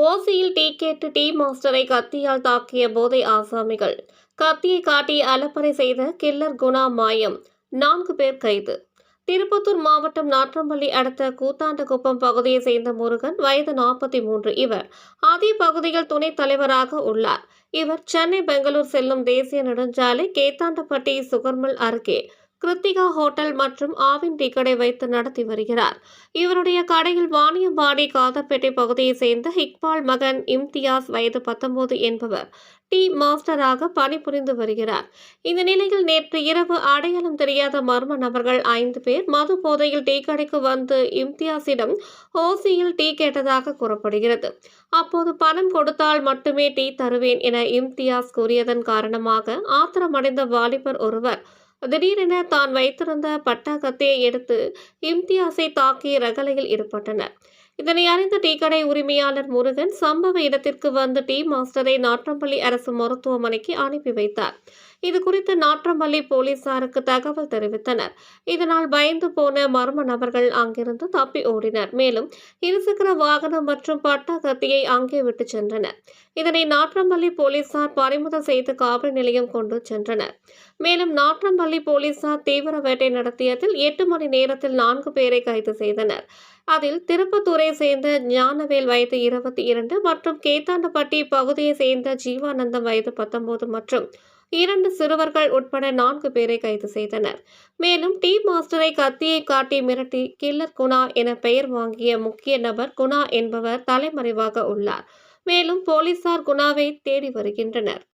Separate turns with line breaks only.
ஓசியில் டீ கேட்டு டீ மாஸ்டரை கத்தியால் தாக்கிய போதை ஆசாமிகள். கத்தியை காட்டி அலப்பறை செய்த கில்லர் குணா மாயம். நான்கு பேர் கைது. திருப்பத்தூர் மாவட்டம் நாற்றம்பள்ளி அடுத்த கூத்தாண்டகுப்பம் பகுதியை சேர்ந்த முருகன் வயது நாற்பத்தி மூன்று இவர் அதே பகுதியில் துணைத் தலைவராக உள்ளார். இவர் சென்னை பெங்களூர் செல்லும் தேசிய நெடுஞ்சாலை கேத்தாண்டப்பட்டி சுகர்மல் அருகே. கிருத்திகா ஹோட்டல் மற்றும் ஆவின் டீ கடை வைத்து நடத்தி வருகிறார். இவருடைய கடையில் வாணியம்பாடி காதப்பேட்டை பகுதியைச் சேர்ந்த இக்பால் மகன் இம்தியாஸ் வயது பத்தொன்பது என்பவர் டீ மாஸ்டராக பணிபுரிந்து வருகிறார். இந்த நிலையில் நேற்று இரவு அடையாளம் தெரியாத மர்ம நபர்கள் ஐந்து பேர் மது போதையில் டீ கடைக்கு வந்து இம்தியாஸிடம் ஓசியில் டீ கேட்டதாக கூறப்படுகிறது. அப்போது பணம் கொடுத்தால் மட்டுமே டீ தருவேன் என இம்தியாஸ் கூறியதன் காரணமாக ஆத்திரமடைந்த வாலிபர் ஒருவர் திடீரென தான் வைத்திருந்த பட்டாக்கத்தை எடுத்து இம்தியாஸை தாக்கி ரகளையில் ஈடுபட்டனர். இதனை அறிந்த டீ கடை உரிமையாளர் முருகன் சம்பவ இடத்திற்கு வந்து டீ மாஸ்டரை நாற்றம்பள்ளி அரசு மருத்துவமனைக்கு அனுப்பி வைத்தார். இது குறித்து நாற்றம்பள்ளி போலீசாருக்கு தகவல் தெரிவித்தனர். இதனால் பயந்து போன மர்ம நபர்கள் அங்கிருந்து தப்பி ஓடினர். மேலும் இருசக்கர வாகனம் மற்றும் பட்டா கத்தியை அங்கே விட்டு சென்றனர். இதனை நாற்றம்பள்ளி போலீசார் பறிமுதல் செய்து காவல் நிலையம் கொண்டு சென்றனர். மேலும் நாற்றம்பள்ளி போலீசார் தீவிர வேட்டை நடத்தியதில் எட்டு மணி நேரத்தில் நான்கு பேரை கைது செய்தனர். அதில் திருப்பத்தூரை சேர்ந்த ஞானவேல் வயது இருபத்தி இரண்டு மற்றும் கேத்தாண்டப்பட்டி பகுதியை சேர்ந்த ஜீவானந்தம் வயது பத்தொன்பது மற்றும் இரண்டு சிறுவர்கள் உட்பட நான்கு பேரை கைது செய்தனர். மேலும் டீ மாஸ்டரை கத்தியை காட்டி மிரட்டி கில்லர் குணா என பெயர் வாங்கிய முக்கிய நபர் குணா என்பவர் தலைமறைவாக உள்ளார். மேலும் போலீசார் குணாவை தேடி வருகின்றனர்.